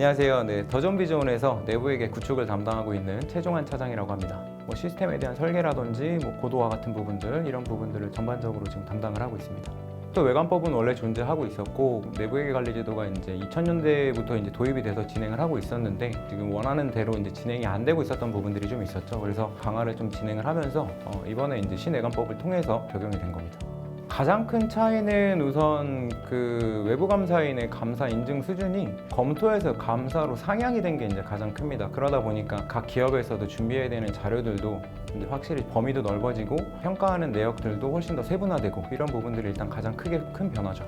안녕하세요. 네, 더존비존에서 내부회계 구축을 담당하고 있는 최종환 차장이라고 합니다. 뭐 시스템에 대한 설계라든지 뭐 고도화 같은 부분들 이런 부분들을 전반적으로 지금 담당을 하고 있습니다. 또 외관법은 원래 존재하고 있었고 내부회계 관리 제도가 이제 2000년대부터 이제 도입이 돼서 진행을 하고 있었는데 지금 원하는 대로 이제 진행이 안 되고 있었던 부분들이 좀 있었죠. 그래서 강화를 좀 진행을 하면서 어, 이번에 이제 신외관법을 통해서 적용이 된 겁니다. 가장 큰 차이는 우선 그 외부 감사인의 감사 인증 수준이 검토해서 감사로 상향이 된 게 이제 가장 큽니다. 그러다 보니까 각 기업에서도 준비해야 되는 자료들도 이제 확실히 범위도 넓어지고 평가하는 내역들도 훨씬 더 세분화되고 이런 부분들이 일단 가장 크게 큰 변화죠.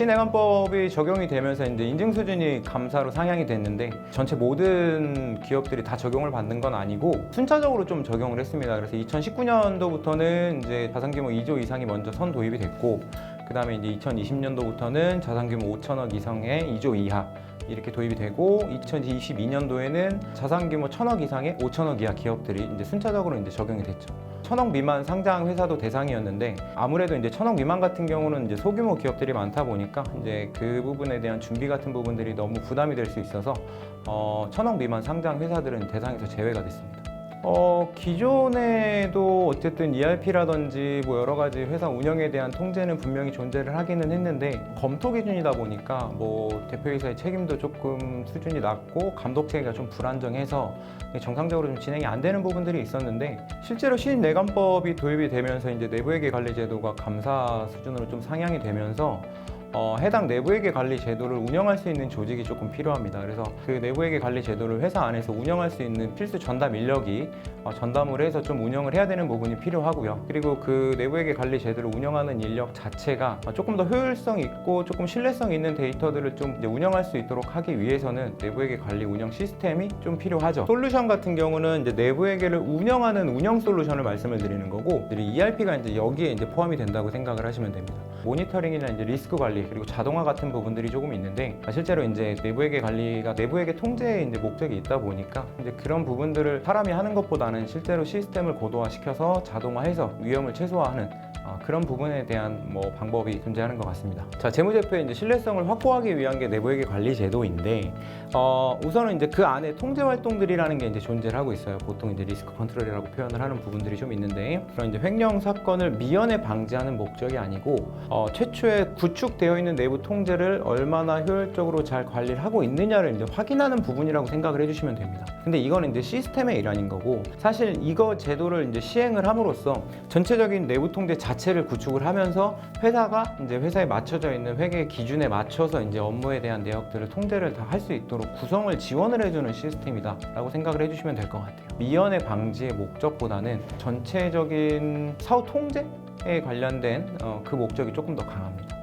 신해관법이 적용이 되면서 이제 인증 수준이 감사로 상향이 됐는데 전체 모든 기업들이 다 적용을 받는 건 아니고 순차적으로 좀 적용을 했습니다. 그래서 2019년도부터는 이제 자산 규모 2조 이상이 먼저 선 도입이 됐고 그 다음에 이제 2020년도부터는 자산 규모 5천억 이상의 2조 이하 이렇게 도입이 되고 2022년도에는 자산 규모 1천억 이상의 5천억 이하 기업들이 이제 순차적으로 이제 적용이 됐죠. 천억 미만 상장 회사도 대상이었는데 아무래도 이제 천억 미만 같은 경우는 이제 소규모 기업들이 많다 보니까 이제 그 부분에 대한 준비 같은 부분들이 너무 부담이 될 수 있어서 어, 천억 미만 상장 회사들은 대상에서 제외가 됐습니다. 어, 기존에도 어쨌든 ERP라든지 뭐 여러 가지 회사 운영에 대한 통제는 분명히 존재를 하기는 했는데 검토 기준이다 보니까 뭐 대표이사의 책임도 조금 수준이 낮고 감독 체계가 좀 불안정해서 정상적으로 좀 진행이 안 되는 부분들이 있었는데 실제로 신내관법이 도입이 되면서 이제 내부회계 관리 제도가 감사 수준으로 좀 상향이 되면서 어, 해당 내부회계 관리 제도를 운영할 수 있는 조직이 조금 필요합니다. 그래서 그 내부회계 관리 제도를 회사 안에서 운영할 수 있는 필수 전담 인력이 어, 전담을 해서 좀 운영을 해야 되는 부분이 필요하고요. 그리고 그 내부회계 관리 제도를 운영하는 인력 자체가 어, 조금 더 효율성 있고 조금 신뢰성 있는 데이터들을 좀 운영할 수 있도록 하기 위해서는 내부회계 관리 운영 시스템이 좀 필요하죠. 솔루션 같은 경우는 이제 내부회계를 운영하는 운영 솔루션을 말씀을 드리는 거고 ERP가 이제 여기에 이제 포함이 된다고 생각을 하시면 됩니다. 모니터링이나 이제 리스크 관리 그리고 자동화 같은 부분들이 조금 있는데 실제로 이제 내부회계 관리가 내부회계 통제에 이제 목적이 있다 보니까 이제 그런 부분들을 사람이 하는 것보다는 실제로 시스템을 고도화시켜서 자동화해서 위험을 최소화하는 어, 그런 부분에 대한 뭐 방법이 존재하는 것 같습니다. 자, 재무제표의 이제 신뢰성을 확보하기 위한 게 내부회계 관리 제도인데 어, 우선은 이제 그 안에 통제 활동들이라는 게 이제 존재를 하고 있어요. 보통 이제 리스크 컨트롤이라고 표현을 하는 부분들이 좀 있는데 그런 이제 횡령 사건을 미연에 방지하는 목적이 아니고 어, 최초에 구축되어 있는 내부 통제를 얼마나 효율적으로 잘 관리를 하고 있느냐를 이제 확인하는 부분이라고 생각을 해주시면 됩니다. 근데 이거는 이제 시스템의 일환인 거고 사실 이거 제도를 이제 시행을 함으로써 전체적인 내부 통제 자체를 구축을 하면서 회사가 이제 회사에 맞춰져 있는 회계 기준에 맞춰서 이제 업무에 대한 내역들을 통제를 다 할 수 있도록 구성을 지원을 해주는 시스템이다라고 생각을 해주시면 될 것 같아요. 미연의 방지의 목적보다는 전체적인 사후 통제에 관련된 어, 그 목적이 조금 더 강합니다.